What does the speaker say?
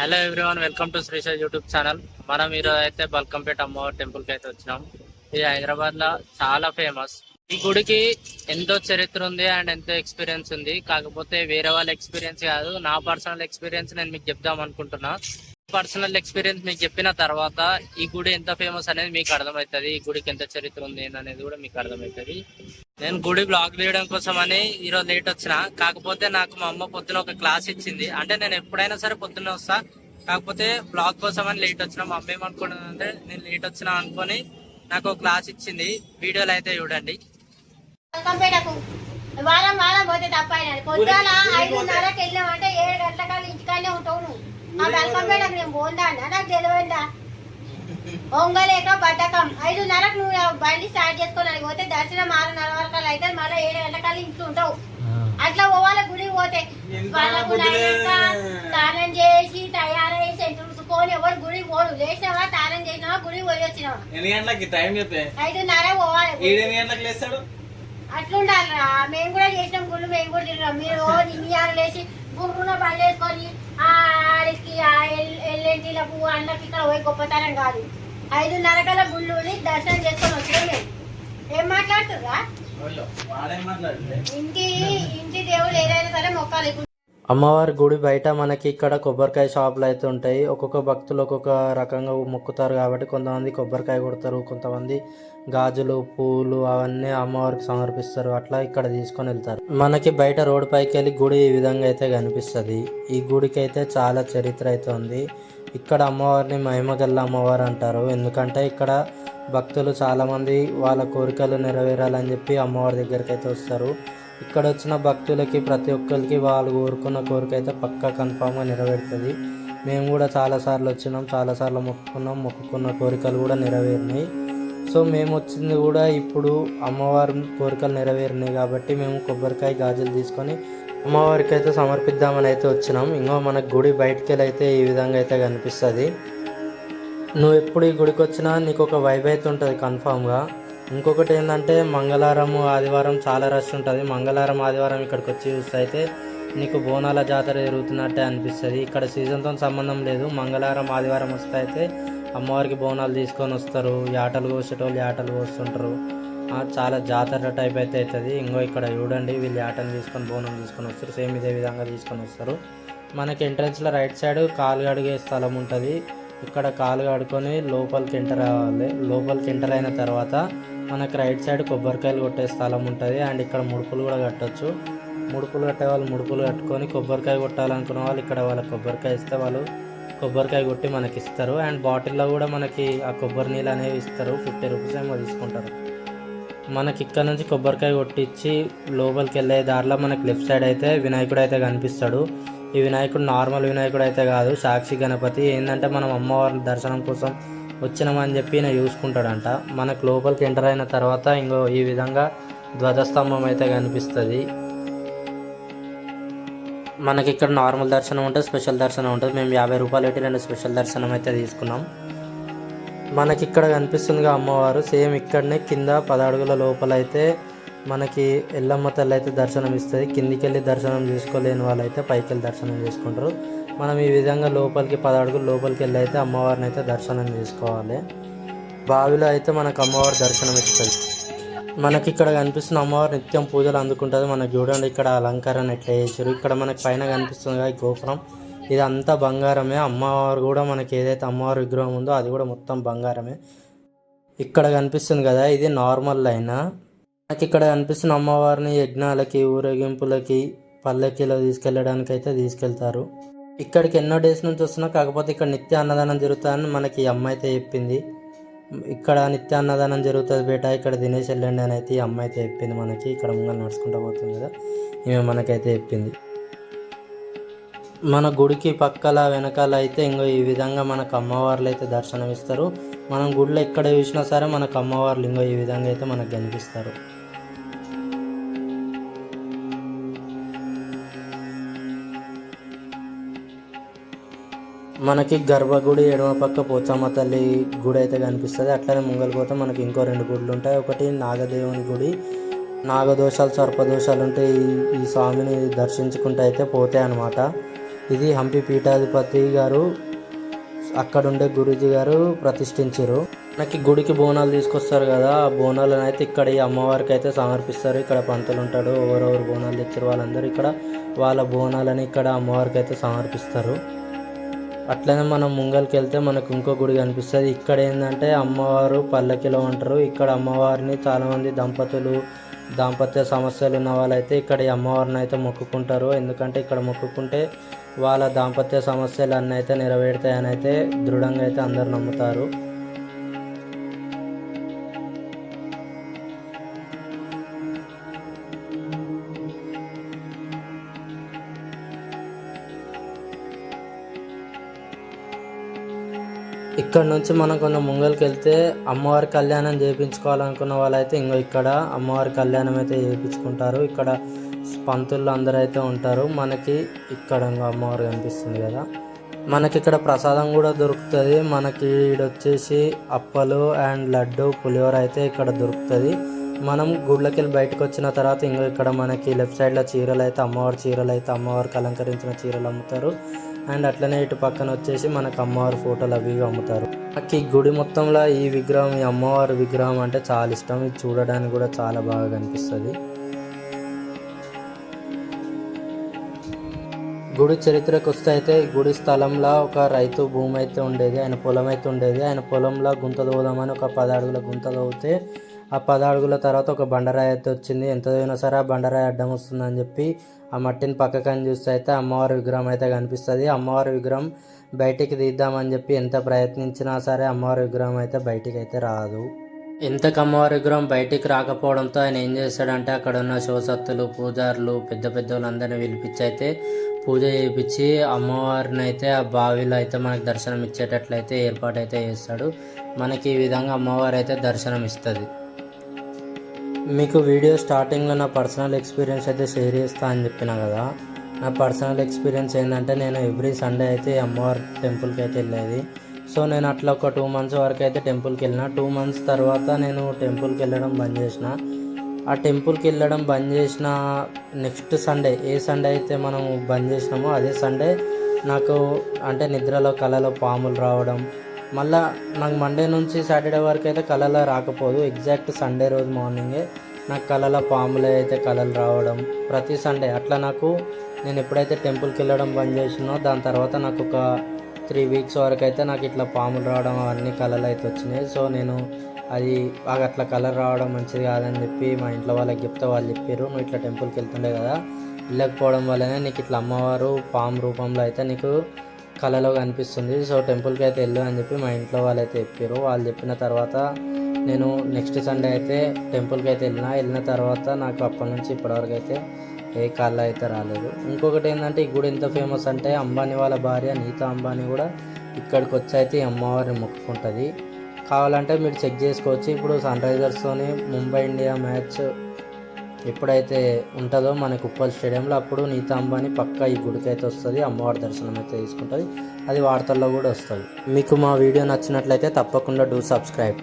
Hello everyone welcome to Srishail YouTube channel మనం ఈరోజు అయితే బల్కంపేట అమ్మవారి టెంపుల్కి అయితే వచ్చినాం. ఇది హైదరాబాద్లో చాలా ఫేమస్ ఈ గుడికి ఎంతో చరిత్ర ఉంది అండ్ ఎంతో ఎక్స్పీరియన్స్ ఉంది. కాకపోతే వేరే వాళ్ళ ఎక్స్పీరియన్స్ కాదు నా పర్సనల్ ఎక్స్పీరియన్స్ నేను మీకు చెప్దాం అనుకుంటున్నా. పర్సనల్ ఎక్స్పీరియన్స్ మీకు చెప్పిన తర్వాత ఈ గుడి ఎంత ఫేమస్ అనేది మీకు అర్థమవుతుంది ఈ గుడికి ఎంత చరిత్ర ఉంది అనేది కూడా మీకు అర్థమవుతుంది. నేను గుడి బ్లాగ్ తీయడం కోసం అని ఈరోజు లేట్ వచ్చిన. కాకపోతే నాకు మా అమ్మ పొద్దున ఒక క్లాస్ ఇచ్చింది. అంటే నేను ఎప్పుడైనా సరే పొద్దున్న వస్తా. కాకపోతే బ్లాగ్ కోసం అని లేట్ వచ్చిన. మా అమ్మ ఏమనుకుంటుందంటే నేను లేట్ వచ్చిన అనుకొని నాకు ఒక క్లాస్ ఇచ్చింది. వీడియోలు అయితే చూడండి. కంపేటకు వారం వారం పోతే తప్పైనది పొద్దున ఐదున్నరకి వెళ్ళామంటే ఏడు గంటల ఇంటికాడనే ఉంటావు నువ్వు. ఆ బల్కంపేటకు నేను పోందా అన్న. నాకు తెలియదా ఒంగలేక బద్దకం ఐదున్నరకు నువ్వు బండి స్టార్ట్ చేసుకొని పోతే దర్శనం ఆరున్నర వరకు అయితే మళ్ళీ ఏడు గంటల ఇంట్లో ఉంటావు. అట్లా పోవాలి గుడికి పోతే. వాళ్ళకు స్నానం చేసి తయారై సెంటుకొని ఎవరు గుడికి పోడు లేచినావా స్నానం చేసినావా గుడికి పోయి వచ్చినావా? ఎన్ని గంటలకి? టైం చెప్పే. ఐదున్నర పోవాలి. ఏడు ఎన్ని గంటలకు లేస్తాడు? అట్లుండాలిరా. మేము కూడా చేసినాం గుళ్ళు మేము కూడా తిరిగాం మీరు నిమియాలు లేచి గుర్రున బండి వేసుకొని ఆ ఆడికి ఆ ఎల్- ఎల్ఎన్టీలకు అన్నకి ఇక్కడ పోయి గొప్పతనం కాదు. ఐదున్నర కల్లా గుళ్ళుని దర్శనం చేసుకొని వచ్చినాం మేము ఏం మాట్లాడుతుర్రా? వాడేం మాట్లాడితే ఇంటి ఇంటి దేవుడు ఏదైనా సరే మొక్కాలి. అమ్మవారి గుడి బయట మనకి ఇక్కడ కొబ్బరికాయ షాపులు అయితే ఉంటాయి. ఒక్కొక్క భక్తులు ఒక్కొక్క రకంగా మొక్కుతారు కాబట్టి కొంతమంది కొబ్బరికాయ కొడతారు కొంతమంది గాజులు పూలు అవన్నీ అమ్మవారికి సమర్పిస్తారు. అట్లా ఇక్కడ తీసుకొని వెళ్తారు. మనకి బయట రోడ్ పైకి వెళ్ళి గుడి ఈ విధంగా అయితే కనిపిస్తుంది. ఈ గుడికి అయితే చాలా చరిత్ర అయితే ఉంది. ఇక్కడ అమ్మవారిని మహిమగల్ల అమ్మవారు అంటారు. ఎందుకంటే ఇక్కడ భక్తులు చాలామంది వాళ్ళ కోరికలు నెరవేరాలని చెప్పి అమ్మవారి దగ్గరికి అయితే వస్తారు. ఇక్కడ వచ్చిన భక్తులకి ప్రతి ఒక్కరికి వాళ్ళు కోరుకున్న కోరిక అయితే పక్కా కన్ఫామ్గా నెరవేరుతుంది. మేము కూడా చాలాసార్లు వచ్చినాం చాలాసార్లు మొక్కుకున్నాం. మొక్కుకున్న కోరికలు కూడా నెరవేరినాయి. సో మేము వచ్చింది కూడా ఇప్పుడు అమ్మవారి కోరికలు నెరవేరినాయి కాబట్టి మేము కొబ్బరికాయ గాజులు తీసుకొని అమ్మవారికి అయితే సమర్పిద్దామని అయితే వచ్చినాం. ఇంకో మన గుడి బయటికి అయితే ఈ విధంగా అయితే కనిపిస్తుంది. నువ్వు ఎప్పుడు ఈ గుడికి వచ్చినా నీకు ఒక వైబ్ అయితే ఉంటుంది కన్ఫామ్గా ఇంకొకటి ఏంటంటే మంగళవారం ఆదివారం చాలా రష్ ఉంటుంది. మంగళవారం ఆదివారం ఇక్కడికి వచ్చి చూస్తే అయితే నీకు బోనాల జాతర జరుగుతున్నట్టే అనిపిస్తుంది. ఇక్కడ సీజన్తో సంబంధం లేదు. మంగళవారం ఆదివారం వస్తే అయితే అమ్మవారికి బోనాలు తీసుకొని వస్తారు. యాటలు కోసేటోళ్ళు యాటలు కోస్తుంటారు. చాలా జాతర టైప్ అయితే అవుతుంది. ఇంకో ఇక్కడ చూడండి వీళ్ళు యాటలు తీసుకొని బోనం తీసుకొని వస్తారు. సేమ్ ఇదే విధంగా తీసుకొని వస్తారు. మనకి ఎంట్రన్స్లో రైట్ సైడ్ కాలు కడిగే స్థలం ఉంటుంది. ఇక్కడ కాలు కడుకొని లోపలికి ఎంటర్ అవ్వాలి. లోపలికి ఎంటర్ అయిన తర్వాత మనకి రైట్ సైడ్ కొబ్బరికాయలు కొట్టే స్థలం ఉంటుంది. అండ్ ఇక్కడ ముడుపులు కూడా కట్టొచ్చు. ముడుపులు కట్టే వాళ్ళు ముడుపులు కట్టుకొని కొబ్బరికాయ కొట్టాలనుకున్న వాళ్ళు ఇక్కడ వాళ్ళ కొబ్బరికాయ ఇస్తే వాళ్ళు కొబ్బరికాయ కొట్టి మనకి ఇస్తారు. అండ్ బాటిల్లో కూడా మనకి ఆ కొబ్బరి నీళ్ళు అనేవి ఇస్తారు. ఫిఫ్టీ రూపీస్ ఏమో తీసుకుంటారు. మనకి ఇక్కడ నుంచి కొబ్బరికాయ కొట్టించి లోపలికి వెళ్ళే దారిలో మనకి లెఫ్ట్ సైడ్ అయితే వినాయకుడు అయితే కనిపిస్తాడు. ఈ వినాయకుడు నార్మల్ వినాయకుడు అయితే కాదు. సాక్షి గణపతి. ఏంటంటే మనం అమ్మవారి దర్శనం కోసం వచ్చినామని చెప్పి ఈయన చూసుకుంటాడంట. మనకు లోపలికి ఎంటర్ అయిన తర్వాత ఇంకో ఈ విధంగా ధ్వజస్తంభం అయితే కనిపిస్తుంది. మనకి ఇక్కడ నార్మల్ దర్శనం ఉంటుంది స్పెషల్ దర్శనం ఉంటుంది. మేము యాభై రూపాయలు పెట్టి రెండు స్పెషల్ దర్శనం అయితే తీసుకున్నాం. మనకి ఇక్కడ కనిపిస్తుందిగా అమ్మవారు సేమ్ ఇక్కడనే కింద పదడుగుల లోపల అయితే మనకి ఎల్లమ్మ తల్లి అయితే దర్శనం ఇస్తుంది. కిందికి వెళ్ళి దర్శనం చేసుకోలేని వాళ్ళు అయితే పైకి వెళ్ళి దర్శనం చేసుకుంటారు. మనం ఈ విధంగా లోపలికి పదడుగులు లోపలికి వెళ్ళి అయితే అమ్మవారిని అయితే దర్శనం చేసుకోవాలి. బావిలో అయితే మనకు అమ్మవారి దర్శనం ఇస్తుంది. మనకి ఇక్కడ కనిపిస్తున్న అమ్మవారు నిత్యం పూజలు అందుకుంటుంది. మనకి చూడండి ఇక్కడ అలంకరణ ఎట్లా చేశారు ఇక్కడ మనకి పైన కనిపిస్తుంది ఈ గోపురం. ఇదంతా బంగారమే. అమ్మవారు కూడా మనకి ఏదైతే అమ్మవారి విగ్రహం ఉందో అది కూడా మొత్తం బంగారమే. ఇక్కడ కనిపిస్తుంది కదా ఇది నార్మల్ లైన్? మనకి ఇక్కడ కనిపిస్తున్న అమ్మవారిని యజ్ఞాలకి ఊరేగింపులకి పల్లెకిలో తీసుకెళ్ళడానికి అయితే తీసుకెళ్తారు. ఇక్కడికి ఎన్నో డేస్ నుంచి వస్తున్నా కాకపోతే ఇక్కడ నిత్య అన్నదానం జరుగుతుందని మనకి ఈ అమ్మ అయితే చెప్పింది. ఇక్కడ నిత్య అన్నదానం జరుగుతుంది బేట. ఇక్కడ తినేసి వెళ్ళండి అని అయితే ఈ అమ్మ అయితే చెప్పింది మనకి. ఇక్కడ ముంగల్ నడుచుకుంటూ పోతుంది కదా. ఈమె మనకైతే చెప్పింది. మన గుడికి పక్కల వెనకాల అయితే ఇంకో ఈ విధంగా మనకు అమ్మవార్లు అయితే దర్శనం ఇస్తారు మనం గుడిలో ఎక్కడ చూసినా సరే మనకు అమ్మవార్లు ఇంకో ఈ విధంగా అయితే మనకు కనిపిస్తారు. మనకి గర్భగుడి ఎడమ పక్క పోచమ్మ తల్లి గుడి అయితే కనిపిస్తుంది. అట్లనే ముంగల్ పోతే మనకి ఇంకో రెండు గుడులు ఉంటాయి. ఒకటి నాగదేవుని గుడి. నాగదోషాలు సర్పదోషాలు ఉంటే ఈ ఈ స్వామిని దర్శించుకుంటూ అయితే పోతాయి అన్నమాట. ఇది హంపి పీఠాధిపతి గారు అక్కడ ఉండే గురూజీ గారు ప్రతిష్ఠించారు మనకి గుడికి బోనాలు తీసుకొస్తారు కదా. ఆ బోనాలను అయితే ఇక్కడ ఈ అమ్మవారికి అయితే సమర్పిస్తారు. ఇక్కడ పంతులు ఉంటాడు. ఎవరెవరు బోనాలు తెచ్చారు వాళ్ళందరూ ఇక్కడ వాళ్ళ బోనాలని ఇక్కడ అమ్మవారికి అయితే సమర్పిస్తారు. అట్లనే మనం ముంగల్కి వెళ్తే మనకు ఇంకో గుడి కనిపిస్తుంది. ఇక్కడ ఏంటంటే అమ్మవారు పల్లకిలో ఉంటారు. ఇక్కడ అమ్మవారిని చాలామంది దంపతులు దాంపత్య సమస్యలు ఉన్న వాళ్ళైతే ఇక్కడ ఈ అమ్మవారిని అయితే మొక్కుకుంటారు. ఎందుకంటే ఇక్కడ మొక్కుకుంటే వాళ్ళ దాంపత్య సమస్యలు అన్నీ అయితే నెరవేరుతాయని అయితే దృఢంగా అయితే అందరు నమ్ముతారు. ఇక్కడ నుంచి మనం కొంచెం ముంగల్కి వెళ్తే అమ్మవారి కళ్యాణం చేయించుకోవాలనుకున్న వాళ్ళైతే ఇంకో ఇక్కడ అమ్మవారి కళ్యాణం అయితే చేయించుకుంటారు ఇక్కడ పంతులు అందరూ అయితే ఉంటారు. మనకి ఇక్కడ అమ్మవారు కనిపిస్తుంది కదా. మనకి ఇక్కడ ప్రసాదం కూడా దొరుకుతుంది. మనకి ఇక్కడ వచ్చేసి అప్పలు అండ్ లడ్డు పులిహోర అయితే ఇక్కడ దొరుకుతుంది. మనం గుడ్లకి వెళ్ళి బయటకు వచ్చిన తర్వాత ఇంకో ఇక్కడ మనకి లెఫ్ట్ సైడ్లో చీరలు అయితే అమ్మవారి చీరలు అయితే అమ్మవారికి అలంకరించిన చీరలు అమ్ముతారు. అండ్ అట్లనే ఇటు పక్కన వచ్చేసి మనకు అమ్మవారి ఫోటోలు అవి ఇవి అమ్ముతారు. నాకు ఈ గుడి మొత్తంలో ఈ విగ్రహం ఈ అమ్మవారి విగ్రహం అంటే చాలా ఇష్టం. ఇది చూడడానికి కూడా చాలా బాగా కనిపిస్తుంది. గుడి చరిత్రకు వస్తే అయితే గుడి స్థలంలో ఒక రైతు భూమి అయితే ఉండేది. ఆయన పొలం అయితే ఉండేది. ఆయన పొలంలో గుంత తవ్వుదామని ఒక పది అడుగుల గుంత తవ్వితే ఆ పది అడుగుల తర్వాత ఒక బండరాయి అయితే వచ్చింది. ఎంత తవ్వినా సరే ఆ బండరాయి అడ్డం వస్తుందని చెప్పి ఆ మట్టిని పక్కకని చూస్తే అయితే అమ్మవారి విగ్రహం అయితే కనిపిస్తుంది. అమ్మవారి విగ్రహం బయటికి తీద్దామని చెప్పి ఎంత ప్రయత్నించినా సరే అమ్మవారి విగ్రహం అయితే బయటికి అయితే రాదు. ఇంతకు అమ్మవారి విగ్రహం బయటికి రాకపోవడంతో ఆయన ఏం చేశాడంటే అక్కడ ఉన్న శివసత్తులు పూజారులు పెద్ద పెద్ద వాళ్ళందరినీ పిలిపించి అయితే పూజ చేయించి అమ్మవారిని అయితే ఆ బావిలో అయితే మనకు దర్శనం ఇచ్చేటట్లయితే ఏర్పాటు అయితే చేస్తాడు. మనకి ఈ విధంగా అమ్మవారు అయితే దర్శనం ఇస్తుంది మీకు వీడియో స్టార్టింగ్లో నా పర్సనల్ ఎక్స్పీరియన్స్ అయితే షేర్ చేస్తా అని చెప్పిన కదా. నా పర్సనల్ ఎక్స్పీరియన్స్ ఏంటంటే నేను ఎవ్రీ సండే అయితే అమ్మవారి టెంపుల్కి అయితే వెళ్ళేది. సో నేను అట్లా ఒక టూ మంత్స్ వరకు అయితే టెంపుల్కి వెళ్ళిన. టూ మంత్స్ తర్వాత నేను టెంపుల్కి వెళ్ళడం బంద్ చేసిన. ఆ టెంపుల్కి వెళ్ళడం బంద్ చేసిన నెక్స్ట్ సండే ఏ సండే అయితే మనం బంద్ చేసినామో అదే సండే నాకు అంటే నిద్రలో కళలో పాములు రావడం మళ్ళా నాకు మండే నుంచి సాటర్డే వరకు అయితే కళలో రాకపోదు. ఎగ్జాక్ట్ సండే రోజు మార్నింగే నాకు కళలో పాములే అయితే కళలు రావడం ప్రతి సండే అట్లా నాకు నేను ఎప్పుడైతే టెంపుల్కి వెళ్ళడం బంద్ చేసినో దాని తర్వాత నాకు ఒక త్రీ వీక్స్ వరకు అయితే నాకు ఇట్లా పాములు రావడం అవన్నీ కళలు అయితే వచ్చినాయి. సో నేను అది బాగా అట్లా కలర్ రావడం మంచిది కాదని చెప్పి మా ఇంట్లో వాళ్ళకి చెప్తే వాళ్ళు చెప్పారు నువ్వు ఇట్లా టెంపుల్కి వెళ్తుండే కదా వెళ్ళకపోవడం వల్లనే నీకు ఇట్లా అమ్మవారు పాము రూపంలో అయితే నీకు కళలో కనిపిస్తుంది. సో టెంపుల్కి అయితే వెళ్ళు అని చెప్పి మా ఇంట్లో వాళ్ళు అయితే చెప్పారు వాళ్ళు చెప్పిన తర్వాత నేను నెక్స్ట్ సండే అయితే టెంపుల్కి అయితే వెళ్ళిన. వెళ్ళిన తర్వాత నాకు అప్పటి నుంచి ఇప్పటివరకు అయితే ఏ కాళ్ళు అయితే రాలేదు. ఇంకొకటి ఏంటంటే ఈ గుడి ఎంత ఫేమస్ అంటే అంబానీ వాళ్ళ భార్య నీతా అంబానీ కూడా ఇక్కడికి వచ్చి అయితే ఈ అమ్మవారిని మొక్కుకుంటుంది. కావాలంటే మీరు చెక్ చేసుకోవచ్చు. ఇప్పుడు సన్ రైజర్స్తోని ముంబై ఇండియా మ్యాచ్ ఎప్పుడైతే ఉంటుందో మనకి ఉప్పల్ స్టేడియంలో అప్పుడు నీతా అంబానీ పక్కా ఈ గుడికి అయితే వస్తుంది అమ్మవారి దర్శనం అయితే తీసుకుంటుంది. అది వార్తల్లో కూడా వస్తుంది. మీకు మా వీడియో నచ్చినట్లయితే తప్పకుండా డూ సబ్స్క్రైబ్.